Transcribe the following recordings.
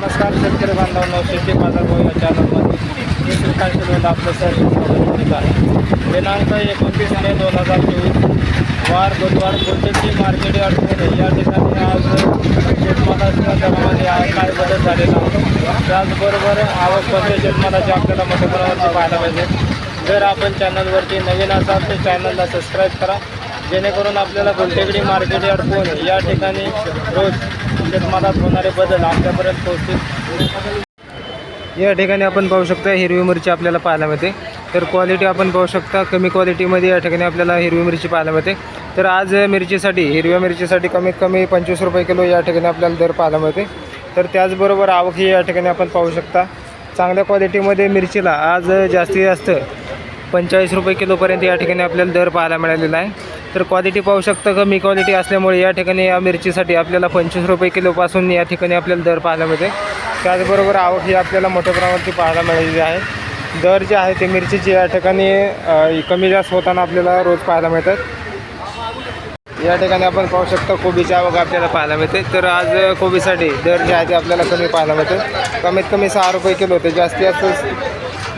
नमस्कार शेतकरी बांधवांना शेती बाजार या चॅनलमध्ये मी श्रीकांत शिलवत आपलं सर्व आहे. दिनांक एकोणतीस मे दोन हजार चोवीस वार बुधवार कोणत्याची मार्केट यार्ड या ठिकाणी आज शेतमालाच्या दरामध्ये काय बदल झालेला त्याचबरोबर आवक कमी शेतमालाची आपल्याला मोठ्या प्रमाणात पाहायला पाहिजे जर आपण चॅनलवरती नवीन असाल तर चॅनलला सबस्क्राईब करा. जेणेकरून आपल्याला गुलटेकडी मार्केट यार्ड पुणे या ठिकाणी रोज शेतमालात होणारे बदल आपल्यापर्यंत पोहोचतील. या ठिकाणी आपण पाहू शकता हिरवी मिरची आपल्याला पाहायला मिळते. तर क्वालिटी आपण पाहू शकता कमी क्वालिटीमध्ये या ठिकाणी आपल्याला हिरवी मिरची पाहायला मिळते. तर आज मिरचीसाठी हिरव्या मिरचीसाठी कमीत कमी पंचवीस रुपये किलो या ठिकाणी आपल्याला दर पाहायला मिळते. तर त्याचबरोबर आवक ही या ठिकाणी आपण पाहू शकता. चांगल्या क्वालिटीमध्ये मिरचीला आज जास्तीत जास्त पंचेचाळीस रुपये किलोपर्यंत या ठिकाणी आपल्याला दर पाहायला मिळालेला आहे. तर क्वालिटी पाहू शकता कमी क्वालिटी असल्यामुळे या ठिकाणी या मिरचीसाठी आपल्याला पंचवीस रुपये किलोपासून या ठिकाणी आपल्याला दर पाहायला मिळते त्याचबरोबर आवक ही आपल्याला मोठ्या प्रमाणावरती पाहायला मिळालेली आहे. दर जे आहे ते मिरचीची या ठिकाणी कमी जास्त होताना आपल्याला रोज पाहायला मिळतात. या ठिकाणी आपण पाहू शकतो कोबीची आवक आपल्याला पाहायला मिळते. तर आज कोबीसाठी दर जे आहे ते आपल्याला कमी पाहायला मिळते कमीत कमी सहा रुपये किलो होते. जास्तीत जास्त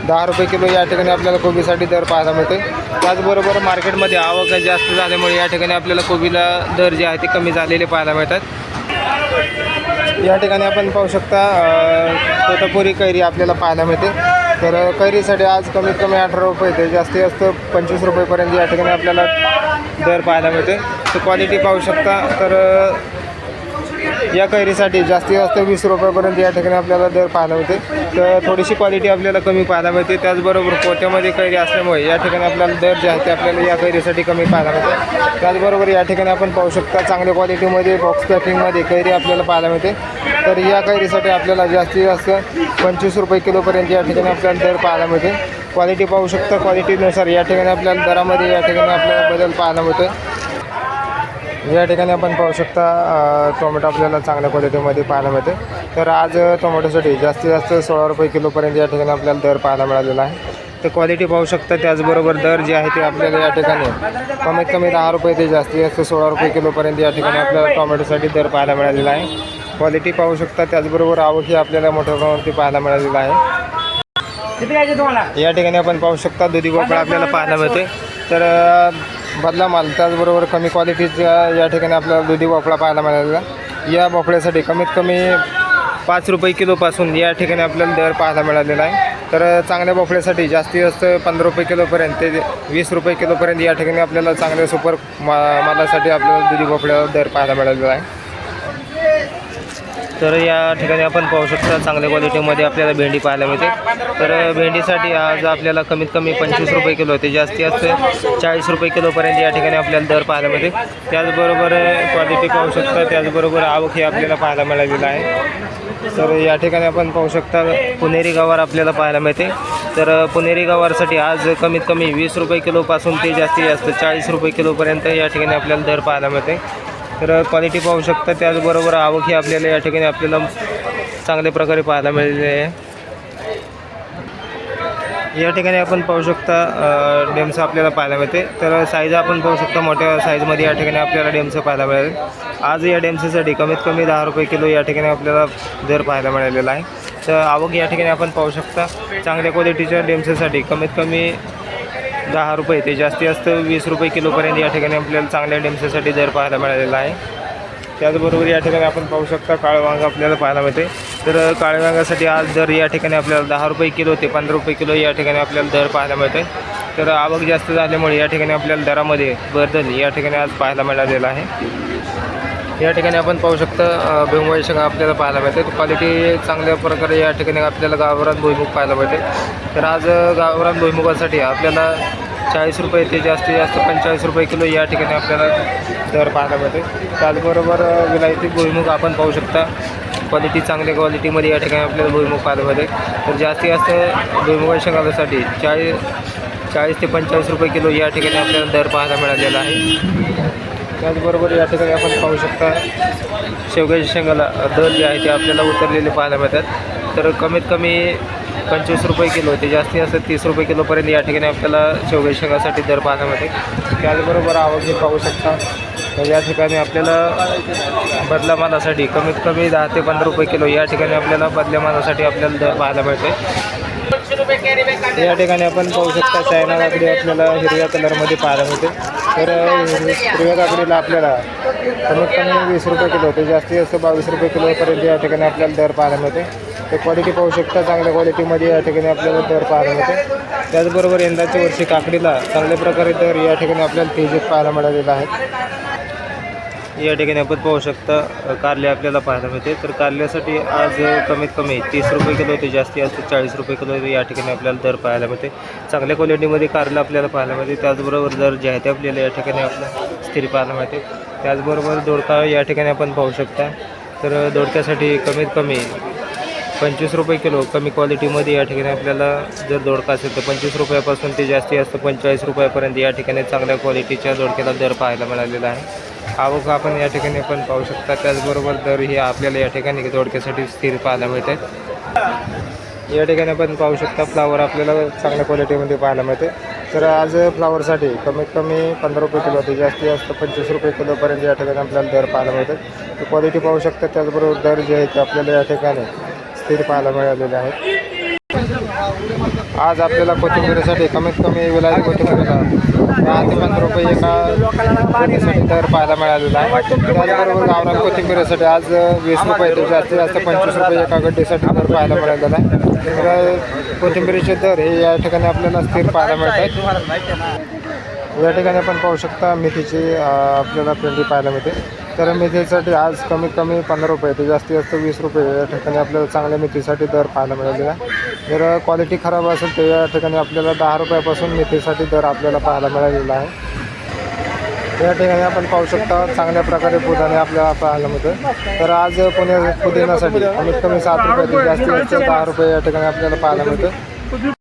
दहा रुपये किलो या ठिकाणी आपल्याला कोबीसाठी दर पाहायला मिळते त्याचबरोबर मार्केटमध्ये आवक जास्त झाल्यामुळे या ठिकाणी आपल्याला कोबीला दर जे आहे ते कमी झालेले पाहायला मिळतात. या ठिकाणी आपण पाहू शकता तोतापुरी कैरी आपल्याला पाहायला मिळते. तर कैरीसाठी आज कमीत कमी अठरा रुपये ते जास्तीत जास्त पंचवीस रुपयेपर्यंत या ठिकाणी आपल्याला दर पाहायला मिळते तर क्वालिटी पाहू शकता. तर या कैरीसाठी जास्तीत जास्त वीस रुपयापर्यंत या ठिकाणी आपल्याला दर पाहायला मिळते. तर थोडीशी क्वालिटी आपल्याला कमी पाहायला मिळते. त्याचबरोबर पोत्यामध्ये कैरी असल्यामुळे या ठिकाणी आपल्याला दर जे आहे ते आपल्याला या कैरीसाठी कमी पाहायला मिळते. त्याचबरोबर या ठिकाणी आपण पाहू शकता चांगल्या क्वालिटीमध्ये बॉक्स पॅकिंगमध्ये कैरी आपल्याला पाहायला मिळते. तर या कैरीसाठी आपल्याला जास्तीत जास्त पंचवीस रुपये किलोपर्यंत या ठिकाणी आपल्याला दर पाहायला मिळते. क्वालिटी पाहू शकता. क्वालिटीनुसार या ठिकाणी आपल्याला दरामध्ये या ठिकाणी आपल्याला बदल पाहायला मिळतो या ठिकाणी आपण पाहू शकता टोमॅटो आपल्याला चांगल्या क्वालिटीमध्ये पाहायला मिळते. तर आज टोमॅटोसाठी जास्तीत जास्त सोळा रुपये किलोपर्यंत या ठिकाणी आपल्याला दर पाहायला मिळालेला आहे. तर क्वालिटी पाहू शकता त्याचबरोबर दर जे आहे ते आपल्याला या ठिकाणी कमीत कमी दहा रुपये ते जास्तीत जास्त सोळा रुपये किलोपर्यंत या ठिकाणी आपल्याला टोमॅटोसाठी दर पाहायला मिळालेला आहे. क्वालिटी पाहू शकता त्याचबरोबर आवक ही आपल्याला मोठ्या प्रमाणावरती पाहायला मिळालेला आहे. या ठिकाणी आपण पाहू शकता दुधी भोपळा आपल्याला पाहायला मिळते. तर बदला माल त्याचबरोबर कमी क्वालिटीचा या ठिकाणी आपल्याला दुधी भोपळा पाहायला मिळालेला. या भोपळ्यासाठी कमीत कमी पाच रुपये किलोपासून या ठिकाणी आपल्याला दर पाहायला मिळालेला आहे. तर चांगल्या भोपळ्यासाठी जास्तीत जास्त पंधरा रुपये किलोपर्यंत ते वीस रुपये किलोपर्यंत या ठिकाणी आपल्याला चांगल्या सुपर मा मालासाठी आपल्याला दुधी भोपळ्याला दर पाहायला मिळालेला आहे. तर या ठिकाणी आपण पाहू शकता चांगल्या क्वालिटीमध्ये आपल्याला भेंडी पाहायला मिळते. तर भेंडीसाठी आज आपल्याला कमीत कमी पंचवीस रुपये किलो होते. जास्ती जास्त चाळीस रुपये किलोपर्यंत या ठिकाणी आपल्याला दर पाहायला मिळते. त्याचबरोबर क्वालिटी पाहू शकता त्याचबरोबर आवक ही आपल्याला पाहायला मिळालेलं आहे. तर या ठिकाणी आपण पाहू शकता पुणेरी गवार आपल्याला पाहायला मिळते. तर पुणेरी गवारसाठी आज कमीत कमी वीस रुपये किलोपासून ते जास्तीत जास्त चाळीस रुपये किलोपर्यंत या ठिकाणी आपल्याला दर पाहायला मिळते. तर क्वालिटी पाहू शकता त्याचबरोबर आवक ही आपल्याला या ठिकाणी आपल्याला चांगल्या प्रकारे पाहायला मिळालेली आहे. या ठिकाणी आपण पाहू शकता अ, डेमचं आपल्याला पाहायला मिळते. तर साईज आपण पाहू शकता मोठ्या साईजमध्ये या ठिकाणी आपल्याला डेमचं पाहायला मिळेल. आज या डेमच्यासाठी कमीत कमी दहा रुपये किलो या ठिकाणी आपल्याला दर पाहायला मिळालेला आहे. तर आवक या ठिकाणी आपण पाहू शकता चांगल्या क्वालिटीच्या डेमच्यासाठी कमीत कमी दहा रुपये ते जास्ती जास्त वीस रुपये किलोपर्यंत या ठिकाणी आपल्याला चांगल्या डेमच्यासाठी दर पाहायला मिळालेला आहे. त्याचबरोबर या ठिकाणी आपण पाहू शकता काळं वांग आपल्याला पाहायला मिळते तर काळ्या वांगासाठी आज दर या ठिकाणी आपल्याला दहा रुपये किलो ते पंधरा रुपये किलो या ठिकाणी आपल्याला दर पाहायला मिळते तर आवक जास्त झाल्यामुळे या ठिकाणी आपल्याला दरामध्ये बदल या ठिकाणी आज पाहायला मिळालेला आहे. या ठिकाणी आपण पाहू शकता अ, भुईमुगाची शेंगा आपल्याला पाहायला मिळते. क्वालिटी चांगल्या प्रकारे या ठिकाणी आपल्याला गावरान भुईमुग पाहायला मिळते. तर आज गावरान भुईमुगासाठी आपल्याला चाळीस रुपये ते जास्तीत जास्त पंचेचाळीस रुपये किलो या ठिकाणी आपल्याला दर पाहायला मिळते. त्याचबरोबर विलायती भुईमुग आपण पाहू शकता. क्वालिटी चांगल्या क्वालिटीमध्ये या ठिकाणी आपल्याला भुईमुग पाहायला मिळते. तर जास्तीत जास्त भुईमुगाच्या शेंगासाठी चाळीस चाळीस ते पंचेचाळीस रुपये किलो या ठिकाणी आपल्याला दर पाहायला मिळालेला आहे. त्याचबरोबर या ठिकाणी आपण पाहू शकता शेवग्याच्या शेंगाला दर जे आहे ते आपल्याला उतरलेले पाहायला मिळतात. तर कमीत कमी पंचवीस रुपये किलो ते जास्तीत जास्त तीस रुपये किलोपर्यंत या ठिकाणी आपल्याला शेवग्याच्या शेंगासाठी दर पाहायला मिळते. त्याचबरोबर आवक जे पाहू शकता तर या ठिकाणी आपल्याला बदला मालासाठी कमीत कमी दहा ते पंधरा रुपये किलो या ठिकाणी आपल्याला बदल्या मालासाठी आपल्याला दर पाहायला मिळते या ठिकाणी आपण पाहू शकता चायना काकडी आपल्याला हिरव्या कलरमध्ये पाहायला मिळते. तर हिरव्या काकडीला आपल्याला कमीत कमी वीस रुपये किलो ते जास्तीत जास्त बावीस रुपये किलोपर्यंत या ठिकाणी आपल्याला दर पाहायला मिळते. ते क्वालिटी पाहू शकता चांगल्या क्वालिटीमध्ये या ठिकाणी आपल्याला दर पाहायला मिळते. त्याचबरोबर यंदाच्या वर्षी काकडीला चांगल्या प्रकारे दर या ठिकाणी आपल्याला तेजीत पाहायला मिळालेला आहे. या ठिकाणी आपण पाहू शकता कारले आपल्याला पाहायला मिळते. तर कारल्यासाठी आज कमीत कमी तीस रुपये किलो ते जास्ती असते चाळीस रुपये किलो या ठिकाणी आपल्याला दर पाहायला मिळते. चांगल्या क्वालिटीमध्ये कारलं आपल्याला पाहायला मिळते. त्याचबरोबर दर जे आहे ते आपल्याला या ठिकाणी आपलं स्थिर पाहायला मिळते. त्याचबरोबर दोडका या ठिकाणी आपण पाहू शकता. तर दोडक्यासाठी कमीत कमी पंचवीस रुपये किलो कमी क्वालिटीमध्ये या ठिकाणी आपल्याला जर दोडका असेल तर पंचवीस रुपयापासून ते जास्ती असतं पंचेचाळीस रुपयापर्यंत या ठिकाणी चांगल्या क्वालिटीच्या दोडक्याला दर पाहायला मिळालेला आहे. आवक आपण या ठिकाणी पण पाहू शकता. त्याचबरोबर दर ही आपल्याला या ठिकाणी जोडक्यासाठी स्थिर पाहायला मिळते. या ठिकाणी आपण पाहू शकता फ्लावर आपल्याला चांगल्या क्वालिटीमध्ये पाहायला मिळते. तर आज फ्लावरसाठी कमीत कमी पंधरा रुपये किलो ते जास्तीत जास्त पंचवीस रुपये किलोपर्यंत या ठिकाणी आपल्याला दर पाहायला मिळतात तर क्वालिटी पाहू शकता त्याचबरोबर दर जे आहे ते आपल्याला या ठिकाणी स्थिर पाहायला मिळालेले आहेत. आज आपल्याला कोथिंबीरीसाठी कमीत कमी विलायती कोथिंबीरला दहा ते पंधरा रुपये एका दर पाहायला मिळालेला आहे. त्याचबरोबर गावरान कोथिंबीरीसाठी आज वीस रुपये ते जास्तीत जास्त पंचवीस रुपये एका गड्डीसाठी दर पाहायला मिळालेला आहे. तर कोथिंबीरीचे दर हे या ठिकाणी आपल्याला स्थिर पाहायला मिळत आहेत या ठिकाणी आपण पाहू शकता मेथीची आपल्याला पेंडी पाहायला मिळते. तर मेथीसाठी आज कमीत कमी पंधरा रुपये ते जास्तीत जास्त वीस रुपये या ठिकाणी आपल्याला चांगल्या मेथीसाठी दर पाहायला मिळालेला आहे. जर क्वालिटी खराब असेल तर या ठिकाणी आपल्याला दहा रुपयापासून मेथीसाठी दर आपल्याला पाहायला मिळालेला आहे. या ठिकाणी आपण पाहू शकता चांगल्या प्रकारे पुदाने आपल्याला पाहायला मिळतं तर आज पुणे पुदिनासाठी कमीत कमी सात रुपये जास्तीत जास्त दहा रुपये या ठिकाणी आपल्याला पाहायला मिळतं